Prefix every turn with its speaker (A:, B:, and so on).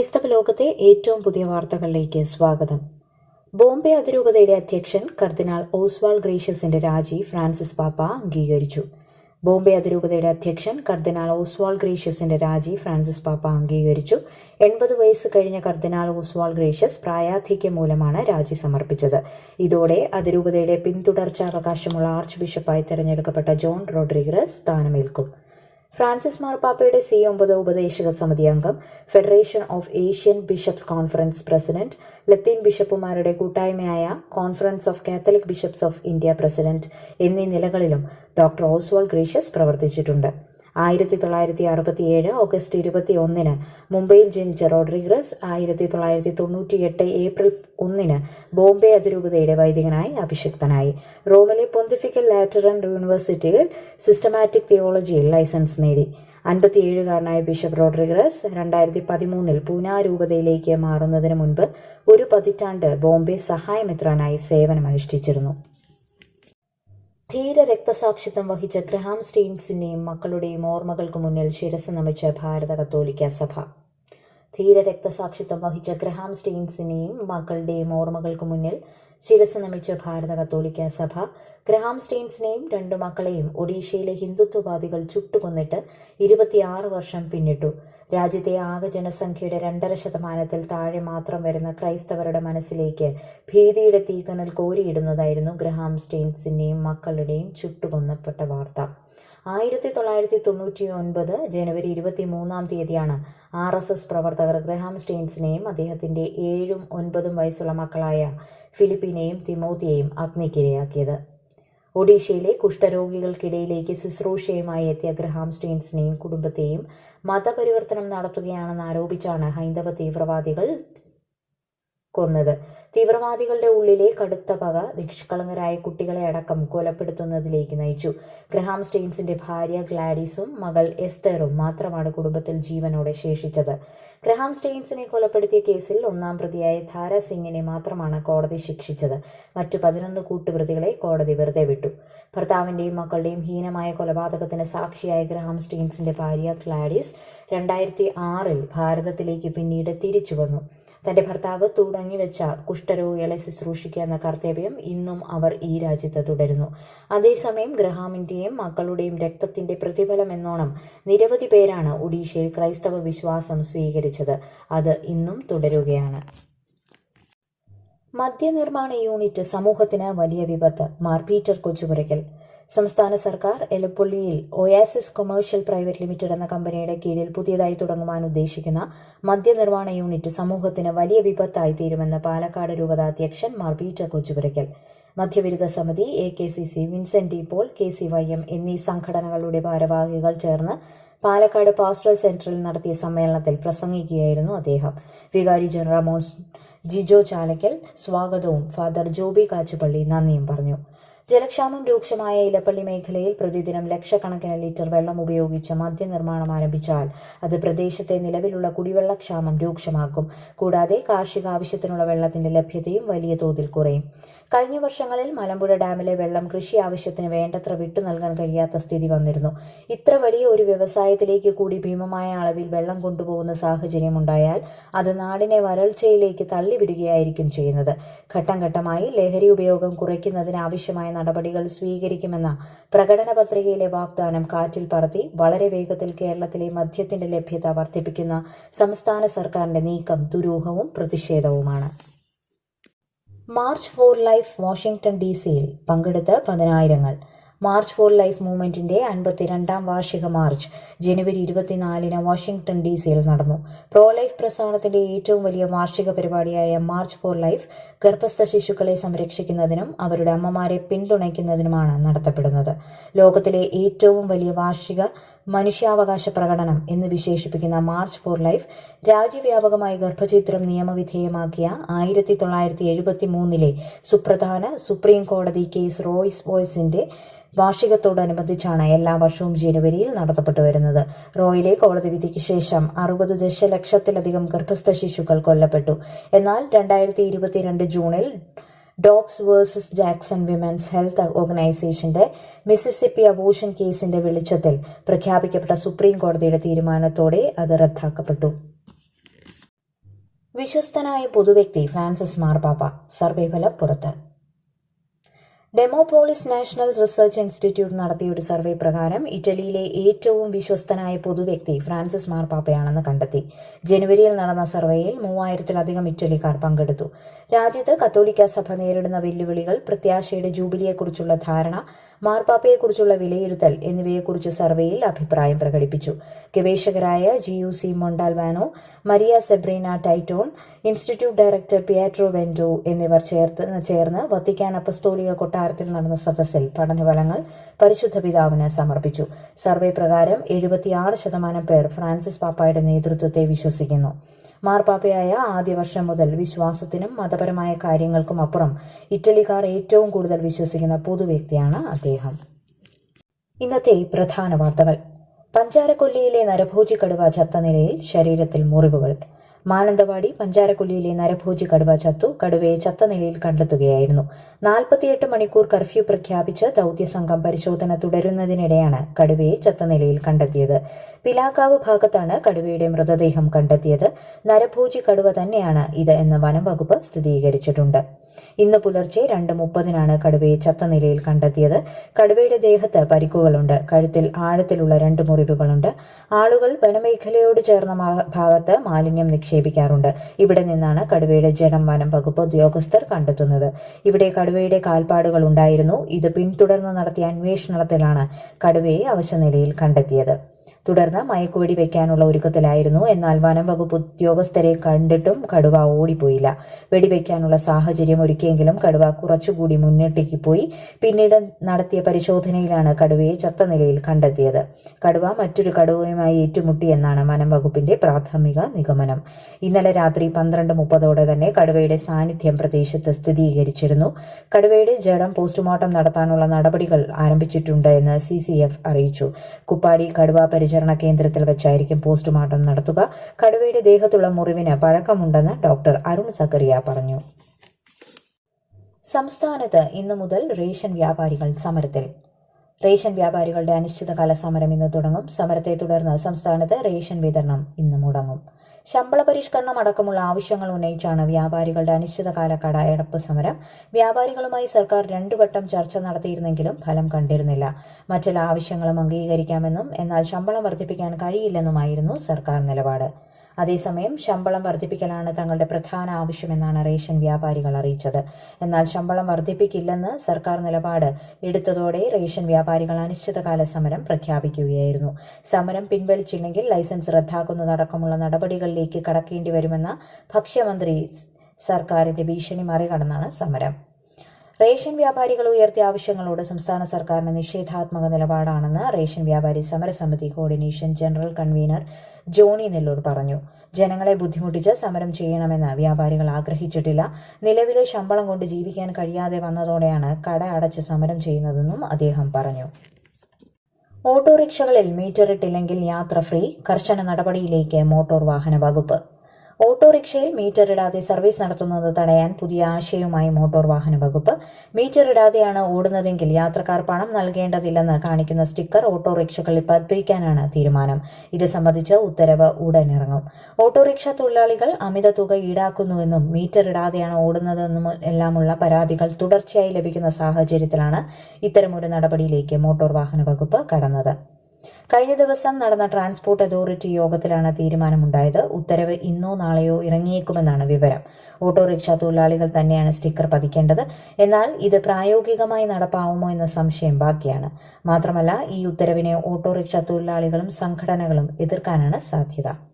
A: ക്രൈസ്തവ ലോകത്തെ ഏറ്റവും പുതിയ വാർത്തകളിലേക്ക് സ്വാഗതം. ബോംബെ അതിരൂപതയുടെ അധ്യക്ഷൻ കർദിനാൾ ഓസ്വാൾ ഗ്രേഷ്യസിന്റെ രാജി ഫ്രാൻസിസ് പാപ്പ അംഗീകരിച്ചു. ബോംബെ അതിരൂപതയുടെ അധ്യക്ഷൻ കർദിനാൾ ഓസ്വാൾ ഗ്രേഷ്യസിന്റെ രാജി ഫ്രാൻസിസ് പാപ്പ അംഗീകരിച്ചു. എൺപത് വയസ്സ് കഴിഞ്ഞ കർദിനാൾ ഓസ്വാൾ ഗ്രേഷ്യസ് പ്രായാധിക്യം മൂലമാണ് രാജി സമർപ്പിച്ചത്. ഇതോടെ അതിരൂപതയുടെ പിന്തുടർച്ചാവകാശമുള്ള ആർച്ച് ബിഷപ്പായി തെരഞ്ഞെടുക്കപ്പെട്ട ജോൺ റോഡ്രിഗ്രസ് സ്ഥാനമേൽക്കും. ഫ്രാൻസിസ് മാർപ്പാപ്പയുടെ സി ഒമ്പത് ഉപദേശക സമിതി അംഗം federation of Asian bishops conference president ലത്തീൻ ബിഷപ്പുമാരുടെ കൂട്ടായ്മയായ conference of Catholic bishops of India president എന്നീ നിലകളിലും ഡോക്ടർ ഓസ്വാൾ ഗ്രീഷ്യസ് പ്രവർത്തിച്ചിട്ടുണ്ട്. ആയിരത്തി തൊള്ളായിരത്തി അറുപത്തി ഏഴ് ഓഗസ്റ്റ് ഇരുപത്തി ഒന്നിന് മുംബൈയിൽ ജനിച്ച റോഡ്രിഗ്രസ് ആയിരത്തി തൊള്ളായിരത്തി തൊണ്ണൂറ്റി എട്ട് ഏപ്രിൽ ഒന്നിന് ബോംബെ അതിരൂപതയുടെ വൈദികനായി അഭിഷിക്തനായി. റോമിലെ പൊന്തിഫിക്കൽ ലാറ്ററൻ യൂണിവേഴ്സിറ്റിയിൽ സിസ്റ്റമാറ്റിക് തിയോളജിയിൽ ലൈസൻസ് നേടി. അൻപത്തിയേഴുകാരനായ ബിഷപ്പ് റോഡ്രിഗ്രസ് രണ്ടായിരത്തി പതിമൂന്നിൽ പൂനാരൂപതയിലേക്ക് മാറുന്നതിന് മുൻപ് ഒരു പതിറ്റാണ്ട് ബോംബെ സഹായമിത്രനായി സേവനമനുഷ്ഠിച്ചിരുന്നു. ധീര രക്തസാക്ഷിത്വം വഹിച്ച ഗ്രഹാം സ്റ്റീൻസിന്റെയും മക്കളുടെയും ഓർമ്മകൾക്ക് മുന്നിൽ ശിരസ് നമിച്ച ഭാരത കത്തോലിക്ക സഭ. ധീര രക്തസാക്ഷിത്വം വഹിച്ച ഗ്രഹാം സ്റ്റീൻസിനെയും മക്കളുടെയും ഓർമ്മകൾക്ക് മുന്നിൽ ശിരസ് നമിച്ച ഭാരത കത്തോലിക്ക സഭ ഗ്രഹാം സ്റ്റീൻസിനെയും രണ്ടു മക്കളെയും ഒഡീഷയിലെ ഹിന്ദുത്വവാദികൾ ചുട്ടുകൊന്നിട്ട് ഇരുപത്തിയാറ് വർഷം പിന്നിട്ടു. രാജ്യത്തെ ആകെ ജനസംഖ്യയുടെ രണ്ടര ശതമാനത്തിൽ താഴെ മാത്രം വരുന്ന ക്രൈസ്തവരുടെ മനസ്സിലേക്ക് ഭീതിയുടെ തീക്കനൽ കോരിയിടുന്നതായിരുന്നു ഗ്രഹാം സ്റ്റെയിൻസിന്റെയും മക്കളുടെയും ചുട്ടുകൊന്നപ്പെട്ട വാർത്ത. ആയിരത്തി തൊള്ളായിരത്തി തൊണ്ണൂറ്റി ഒൻപത് ജനുവരി ഇരുപത്തി മൂന്നാം തീയതിയാണ് ആർ എസ് എസ് പ്രവർത്തകർ ഗ്രഹാം സ്റ്റെയിൻസിനെയും അദ്ദേഹത്തിന്റെ ഏഴും ഒൻപതും വയസ്സുള്ള മക്കളായ ഫിലിപ്പിനെയും തിമോത്തിയെയും അഗ്നിക്കിരയാക്കിയത്. ഒഡീഷയിലെ കുഷ്ഠരോഗികൾക്കിടയിലേക്ക് ശുശ്രൂഷയുമായി എത്തിയ ഗ്രഹാം സ്റ്റെയിൻസിനെയും കുടുംബത്തെയും മതപരിവർത്തനം നടത്തുകയാണെന്ന് ആരോപിച്ചാണ് ഹൈന്ദവ തീവ്രവാദികൾ കൊന്നത്. തീവ്രവാദികളുടെ ഉള്ളിലെ കടുത്ത പക നിഷ്കളങ്കരായ കുട്ടികളെ അടക്കം കൊലപ്പെടുത്തുന്നതിലേക്ക് നയിച്ചു. ഗ്രഹാം സ്റ്റെയിൻസിന്റെ ഭാര്യ ഗ്ലാഡിസും മകൾ എസ്തറും മാത്രമാണ് കുടുംബത്തിൽ ജീവനോടെ ശേഷിച്ചത്. ഗ്രഹാം സ്റ്റെയിൻസിനെ കൊലപ്പെടുത്തിയ കേസിൽ ഒന്നാം പ്രതിയായ ധാര സിംഗിനെ മാത്രമാണ് കോടതി ശിക്ഷിച്ചത്. മറ്റു പതിനൊന്ന് കൂട്ടുപ്രതികളെ കോടതി വെറുതെ വിട്ടു. ഭർത്താവിന്റെയും മക്കളുടെയും ഹീനമായ കൊലപാതകത്തിന് സാക്ഷിയായ ഗ്രഹാം സ്റ്റെയിൻസിന്റെ ഭാര്യ ഗ്ലാഡിസ് രണ്ടായിരത്തി ആറിൽ ഭാരതത്തിലേക്ക് പിന്നീട് തിരിച്ചു വന്നു. തന്റെ ഭർത്താവ് തുടങ്ങി വെച്ച കുഷ്ഠരോഗികളെ ശുശ്രൂഷിക്കുക എന്ന കർത്തവ്യം ഇന്നും അവർ ഈ രാജ്യത്ത് തുടരുന്നു. അതേസമയം ഗ്രഹാമിന്റെയും മക്കളുടെയും രക്തത്തിന്റെ പ്രതിഫലം എന്നോണം നിരവധി പേരാണ് ഒഡീഷയിൽ ക്രൈസ്തവ വിശ്വാസം സ്വീകരിച്ചത്. അത് ഇന്നും തുടരുകയാണ്. മദ്യനിർമ്മാണ യൂണിറ്റ് സമൂഹത്തിന് വലിയ വിപത്ത്. മാർ പീറ്റർ കൊച്ചുപുരയ്ക്കൽ. സംസ്ഥാന സർക്കാർ എലപ്പുള്ളിയിൽ ഒയാസിസ് കൊമേഴ്ഷ്യൽ പ്രൈവറ്റ് ലിമിറ്റഡ് എന്ന കമ്പനിയുടെ കീഴിൽ പുതിയതായി തുടങ്ങുവാൻ ഉദ്ദേശിക്കുന്ന മദ്യനിർമ്മാണ യൂണിറ്റ് സമൂഹത്തിന് വലിയ വിപത്തായി തീരുമെന്ന് പാലക്കാട് രൂപത അധ്യക്ഷൻ മാർ പീറ്റർ കൊച്ചുപുരയ്ക്കൽ. മധ്യവിരുദ്ധ സമിതി A K C C Vincent de Paul K C Y M എന്നീ സംഘടനകളുടെ ഭാരവാഹികൾ ചേർന്ന് പാലക്കാട് പാസ്റ്റർ സെന്ററിൽ നടത്തിയ സമ്മേളനത്തിൽ പ്രസംഗിക്കുകയായിരുന്നു അദ്ദേഹം. വികാരി ജനറൽ മോൺസ് ജിജോ ചാലക്കൽ സ്വാഗതവും ഫാദർ ജോബി കാച്ചുപള്ളി നന്ദിയും പറഞ്ഞു. ജലക്ഷാമം രൂക്ഷമായ ഇലപ്പള്ളി മേഖലയിൽ പ്രതിദിനം ലക്ഷക്കണക്കിന് ലിറ്റർ വെള്ളം ഉപയോഗിച്ച് മദ്യനിർമ്മാണം ആരംഭിച്ചാൽ അത് പ്രദേശത്തെ നിലവിലുള്ള കുടിവെള്ളക്ഷാമം രൂക്ഷമാക്കും. കൂടാതെ കാർഷിക ആവശ്യത്തിനുള്ള വെള്ളത്തിന്റെ ലഭ്യതയും വലിയ തോതിൽ കുറയും. കഴിഞ്ഞ വർഷങ്ങളിൽ മലമ്പുഴ ഡാമിലെ വെള്ളം കൃഷി ആവശ്യത്തിന് വേണ്ടത്ര വിട്ടു നൽകാൻ കഴിയാത്ത സ്ഥിതി വന്നിരുന്നു. ഇത്ര വലിയ ഒരു വ്യവസായത്തിലേക്ക് കൂടി ഭീമമായ അളവിൽ വെള്ളം കൊണ്ടുപോകുന്ന സാഹചര്യം ഉണ്ടായാൽ അത് നാടിനെ വരൾച്ചയിലേക്ക് തള്ളിവിടുകയായിരിക്കും ചെയ്യുന്നത്. ഘട്ടം ഘട്ടമായി ലഹരി ഉപയോഗം കുറയ്ക്കുന്നതിന് ആവശ്യമായ നടപടികൾ സ്വീകരിക്കുമെന്ന പ്രകടന പത്രികയിലെ വാഗ്ദാനം കാറ്റിൽ പറത്തി വളരെ വേഗത്തിൽ കേരളത്തിലെ മദ്യത്തിന്റെ ലഭ്യത വർദ്ധിപ്പിക്കുന്ന സംസ്ഥാന സർക്കാരിന്റെ നീക്കം ദുരൂഹവും പ്രതിഷേധവുമാണ്. March for Life Washington D സിയിൽ പങ്കെടുത്ത് പതിനായിരങ്ങൾ. മാർച്ച് ഫോർ ലൈഫ് മൂവ്മെന്റിന്റെ അൻപത്തിരണ്ടാം വാർഷിക മാർച്ച്. ജനുവരി ഇരുപത്തിനാലിന് വാഷിംഗ്ടൺ ഡി സിയിൽ നടന്നു. പ്രോ ലൈഫ് പ്രസ്ഥാനത്തിന്റെ ഏറ്റവും വലിയ വാർഷിക പരിപാടിയായ മാർച്ച് ഫോർ ലൈഫ് ഗർഭസ്ഥ ശിശുക്കളെ സംരക്ഷിക്കുന്നതിനും അവരുടെ അമ്മമാരെ പിന്തുണയ്ക്കുന്നതിനുമാണ് നടത്തപ്പെടുന്നത്. ലോകത്തിലെ ഏറ്റവും വലിയ വാർഷിക മനുഷ്യാവകാശ പ്രകടനം എന്ന് വിശേഷിപ്പിക്കുന്ന മാർച്ച് ഫോർ ലൈഫ് രാജ്യവ്യാപകമായി ഗർഭചിത്രം നിയമവിധേയമാക്കിയ ആയിരത്തി തൊള്ളായിരത്തി എഴുപത്തി മൂന്നിലെ സുപ്രധാന സുപ്രീം കോടതി കേസ് റോയ്സ് വോയ്സിന്റെ വാർഷികത്തോടനുബന്ധിച്ചാണ് എല്ലാ വർഷവും ജനുവരിയിൽ നടത്തപ്പെട്ടു വരുന്നത്. റോയിലെ കോടതി വിധിക്ക് ശേഷം അറുപത് ദശലക്ഷത്തിലധികം ഗർഭസ്ഥ ശിശുക്കൾ കൊല്ലപ്പെട്ടു. എന്നാൽ രണ്ടായിരത്തി ഇരുപത്തിരണ്ട് ജൂണിൽ Dobbs versus Jackson women's health ഓർഗനൈസേഷന്റെ മിസിസിപ്പി അബോഷൻ കേസിന്റെ വെളിച്ചത്തിൽ പ്രഖ്യാപിക്കപ്പെട്ട സുപ്രീം കോടതിയുടെ തീരുമാനത്തോടെ അത് റദ്ദാക്കപ്പെട്ടു. വിശ്വസ്തനായ പൊതുവ്യക്തി ഫ്രാൻസിസ് മാർപാപ്പ സർവേ ഫലം പുറത്ത്. ഡെമോപോളിസ് നാഷണൽ റിസർച്ച് ഇൻസ്റ്റിറ്റ്യൂട്ട് നടത്തിയ ഒരു സർവേ പ്രകാരം ഇറ്റലിയിലെ ഏറ്റവും വിശ്വസ്തനായ പൊതുവ്യക്തി ഫ്രാൻസിസ് മാർപ്പാപ്പയാണെന്ന് കണ്ടെത്തി. ജനുവരിയിൽ നടന്ന സർവേയിൽ മൂവായിരത്തിലധികം ഇറ്റലിക്കാർ പങ്കെടുത്തു. രാജ്യത്ത് കത്തോലിക്ക സഭ നേരിടുന്ന വെല്ലുവിളികൾ പ്രത്യാശയുടെ ജൂബിലിയെക്കുറിച്ചുള്ള ധാരണ മാർപ്പാപ്പയെക്കുറിച്ചുള്ള വിലയിരുത്തൽ എന്നിവയെക്കുറിച്ച് സർവേയിൽ അഭിപ്രായം പ്രകടിപ്പിച്ചു. ഗവേഷകരായ G U C Montalvano Maria Sabrina ടൈറ്റോൺ institute director Pietro വെൻഡോ എന്നിവർ ചേർത്ത് ചേർന്ന് വത്തിക്കാൻ അപ്പസ്തോലിക കൊട്ടാരത്തിൽ നടന്ന സദസ്സിൽ പഠനഫലങ്ങൾ പരിശുദ്ധ പിതാവിന് സമർപ്പിച്ചു. സർവേ പ്രകാരം എഴുപത്തിയാറ് ശതമാനം പേർ ഫ്രാൻസിസ് പാപ്പായുടെ നേതൃത്വത്തെ വിശ്വസിക്കുന്നു. മാർപ്പാപ്പയായ ആദ്യ വർഷം മുതൽ വിശ്വാസത്തിനും മതപരമായ കാര്യങ്ങൾക്കും അപ്പുറം ഇറ്റലിക്കാർ ഏറ്റവും കൂടുതൽ വിശ്വസിക്കുന്ന പൊതുവ്യക്തിയാണ് അദ്ദേഹം. ഇന്നത്തെ പ്രധാന വാർത്തകൾ. പഞ്ചാരക്കൊല്ലിയിലെ നരഭോജി കടുവ ചത്ത നിലയിൽ ശരീരത്തിൽ മുറിവുകൾ. മാനന്തവാടി പഞ്ചാരക്കൊല്ലിയിലെ നരഭോജി കടുവ ചത്തു. കടുവയെ ചത്ത നിലയിൽ കണ്ടെത്തുകയായിരുന്നു. നാൽപ്പത്തിയെട്ട് മണിക്കൂർ കർഫ്യൂ പ്രഖ്യാപിച്ച് ദൗത്യസംഘം പരിശോധന തുടരുന്നതിനിടെയാണ് കടുവയെ ചത്ത നിലയിൽ കണ്ടെത്തിയത്. പിലാക്കാവ് ഭാഗത്താണ് കടുവയുടെ മൃതദേഹം കണ്ടെത്തിയത്. നരഭോജി കടുവ തന്നെയാണ് ഇത് എന്ന് വനം വകുപ്പ് സ്ഥിരീകരിച്ചിട്ടുണ്ട്. ഇന്ന് പുലർച്ചെ രണ്ട് മുപ്പതിനാണ് കടുവയെ ചത്ത നിലയിൽ കണ്ടെത്തിയത്. കടുവയുടെ ദേഹത്ത് പരിക്കുകളുണ്ട്. കഴുത്തിൽ ആഴത്തിലുള്ള രണ്ട് മുറിവുകളുണ്ട്. ആളുകൾ വനമേഖലയോട് ചേർന്ന ഭാഗത്ത് മാലിന്യം നിക്ഷേപിക്കാറുണ്ട്. ഇവിടെ നിന്നാണ് കടുവയുടെ ജഡം വനം വകുപ്പ് ഉദ്യോഗസ്ഥർ കണ്ടെത്തുന്നത്. ഇവിടെ കടുവയുടെ കാൽപ്പാടുകൾ ഉണ്ടായിരുന്നു. ഇത് പിന്തുടർന്ന് നടത്തിയ അന്വേഷണത്തിലാണ് കടുവയെ അവശനിലയിൽ കണ്ടെത്തിയത്. തുടർന്ന് മയക്കുവെടി വെക്കാനുള്ള ഒരുക്കത്തിലായിരുന്നു. എന്നാൽ വനം വകുപ്പ് ഉദ്യോഗസ്ഥരെ കണ്ടിട്ടും കടുവ ഓടിപ്പോയില്ല. വെടിവെക്കാനുള്ള സാഹചര്യം ഒരുക്കിയെങ്കിലും കടുവ കുറച്ചുകൂടി മുന്നിട്ടേക്ക് പോയി. പിന്നീട് നടത്തിയ പരിശോധനയിലാണ് കടുവയെ ചത്ത നിലയിൽ കണ്ടെത്തിയത്. കടുവ മറ്റൊരു കടുവയുമായി ഏറ്റുമുട്ടിയെന്നാണ് വനം വകുപ്പിന്റെ പ്രാഥമിക നിഗമനം. ഇന്നലെ രാത്രി പന്ത്രണ്ട് മുപ്പതോടെ തന്നെ കടുവയുടെ സാന്നിധ്യം പ്രദേശത്ത് സ്ഥിരീകരിച്ചിരുന്നു. കടുവയുടെ ജഡം പോസ്റ്റ്മോർട്ടം നടത്താനുള്ള നടപടികൾ ആരംഭിച്ചിട്ടുണ്ട് എന്ന് സി അറിയിച്ചു. കുപ്പാടി കടുവ പരിചരണ കേന്ദ്രത്തിൽ വെച്ചായിരിക്കും പോസ്റ്റ്മോർട്ടം നടത്തുക. കടുവയുടെ ദേഹത്തുള്ള മുറിവിന് പഴക്കമുണ്ടെന്ന് ഡോക്ടർ അരുൺ സക്കറിയ പറഞ്ഞു. സംസ്ഥാനത്ത് ഇന്നു മുതൽ റേഷൻ വ്യാപാരികൾ സമരത്തിൽ. റേഷൻ വ്യാപാരികളുടെ അനിശ്ചിതകാല സമരം ഇന്ന് തുടങ്ങും. സമരത്തെ തുടർന്ന് സംസ്ഥാനത്ത് റേഷൻ വിതരണം ഇന്ന് മുടങ്ങും. ശമ്പള പരിഷ്കരണം അടക്കമുള്ള ആവശ്യങ്ങൾ ഉന്നയിച്ചാണ് വ്യാപാരികളുടെ അനിശ്ചിതകാല കടയടപ്പ് സമരം. വ്യാപാരികളുമായി സർക്കാർ രണ്ടു വട്ടം ചർച്ച നടത്തിയിരുന്നെങ്കിലും ഫലം കണ്ടിരുന്നില്ല. മറ്റെല്ലാ ആവശ്യങ്ങളും അംഗീകരിക്കാമെന്നും എന്നാൽ ശമ്പളം വർദ്ധിപ്പിക്കാൻ കഴിയില്ലെന്നുമായിരുന്നു സർക്കാർ നിലപാട്. അതേസമയം ശമ്പളം വർദ്ധിപ്പിക്കലാണ് തങ്ങളുടെ പ്രധാന ആവശ്യമെന്നാണ് റേഷൻ വ്യാപാരികൾ അറിയിച്ചത്. എന്നാൽ ശമ്പളം വർദ്ധിപ്പിക്കില്ലെന്ന് സർക്കാർ നിലപാട് എടുത്തതോടെ റേഷൻ വ്യാപാരികൾ അനിശ്ചിതകാല സമരം പ്രഖ്യാപിക്കുകയായിരുന്നു. സമരം പിൻവലിച്ചില്ലെങ്കിൽ ലൈസൻസ് റദ്ദാക്കുന്നതടക്കമുള്ള നടപടികളിലേക്ക് കടക്കേണ്ടി വരുമെന്ന ഭക്ഷ്യമന്ത്രി സർക്കാരിന്റെ ഭീഷണി മറികടന്നാണ് സമരം. റേഷൻ വ്യാപാരികൾ ഉയർത്തിയ ആവശ്യങ്ങളോട് സംസ്ഥാന സർക്കാരിന് നിഷേധാത്മക നിലപാടാണെന്ന് റേഷൻ വ്യാപാരി സമരസമിതി coordination general convener Johnny Nellore പറഞ്ഞു. ജനങ്ങളെ ബുദ്ധിമുട്ടിച്ച് സമരം ചെയ്യണമെന്ന് വ്യാപാരികൾ ആഗ്രഹിച്ചിട്ടില്ല. നിലവിലെ ശമ്പളം കൊണ്ട് ജീവിക്കാൻ കഴിയാതെ വന്നതോടെയാണ് കട അടച്ച് സമരം ചെയ്യുന്നതെന്നും അദ്ദേഹം പറഞ്ഞു. ഓട്ടോറിക്ഷകളിൽ മീറ്റർ ഇട്ടില്ലെങ്കിൽ യാത്ര ഫ്രീ കർശന നടപടിയിലേക്ക് മോട്ടോർ വാഹന വകുപ്പ്. ഓട്ടോറിക്ഷയിൽ മീറ്റർ ഇടാതെ സർവീസ് നടത്തുന്നത് തടയാൻ പുതിയ ആശയവുമായി മോട്ടോർ വാഹന വകുപ്പ്. മീറ്റർ ഇടാതെയാണ് ഓടുന്നതെങ്കിൽ യാത്രക്കാർ പണം നൽകേണ്ടതില്ലെന്ന് കാണിക്കുന്ന സ്റ്റിക്കർ ഓട്ടോറിക്ഷകളിൽ പതിപ്പിക്കാനാണ് തീരുമാനം. ഇത് സംബന്ധിച്ച് ഉത്തരവ് ഉടൻ ഇറങ്ങും. ഓട്ടോറിക്ഷ തൊഴിലാളികൾ അമിത തുക ഈടാക്കുന്നുവെന്നും മീറ്റർ ഇടാതെയാണ് ഓടുന്നതെന്നും എല്ലാമുള്ള പരാതികൾ തുടർച്ചയായി ലഭിക്കുന്ന സാഹചര്യത്തിലാണ് ഇത്തരമൊരു നടപടിയിലേക്ക് മോട്ടോർ വാഹന വകുപ്പ് കടന്നത്. കഴിഞ്ഞ ദിവസം നടന്ന ട്രാൻസ്പോർട്ട് അതോറിറ്റി യോഗത്തിലാണ് തീരുമാനമുണ്ടായത്. ഉത്തരവ് ഇന്നോ നാളെയോ ഇറങ്ങിയേക്കുമെന്നാണ് വിവരം. ഓട്ടോറിക്ഷ തൊഴിലാളികൾ തന്നെയാണ് സ്റ്റിക്കർ പതിക്കേണ്ടത്. എന്നാൽ ഇത് പ്രായോഗികമായി നടപ്പാവുമോ എന്ന സംശയം ബാക്കിയാണ്. മാത്രമല്ല ഈ ഉത്തരവിനെ ഓട്ടോറിക്ഷ തൊഴിലാളികളും സംഘടനകളും എതിർക്കാനാണ് സാധ്യത.